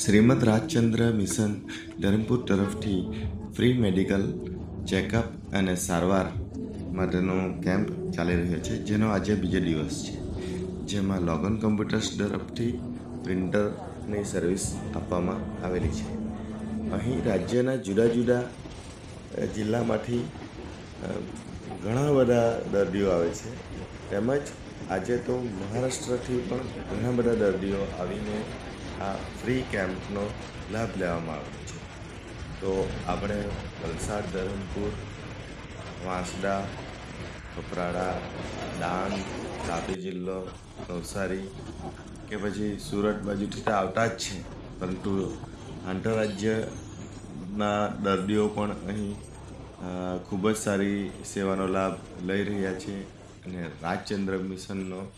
Shrimad Rajchandra mission Dharampur તરફથી free medical checkup અને સારવાર માટેનો કેમ્પ ચાલી રહ્યો છે, જેનો આજે બીજો દિવસ છે. જેમાં લોગન કમ્પ્યુટર્સ તરફથી પ્રિન્ટરની સર્વિસ આપવામાં આવેલી છે. અહીં રાજ્યના જુદા જુદા જિલ્લામાંથી ઘણા બધા દર્દીઓ આવે છે. તેમજ આજે તો મહારાષ્ટ્રથી પણ ઘણા બધા દર્દીઓ આવીને આ ફ્રી કેમ્પનો લાભ લેવામાં આવ્યો છે. તો આપણે વલસાડ, ધરમપુર, વાંસદા, કપરાડા, ડાંગ, તાપી જિલ્લો, નવસારી કે પછી સુરત બાજુથી તો આવતા જ છે. પરંતુ આંતરરાજ્યના દર્દીઓ પણ અહીં ખૂબ જ સારી સેવાનો લાભ લઈ રહ્યા છે. અને રાજચંદ્ર મિશનનો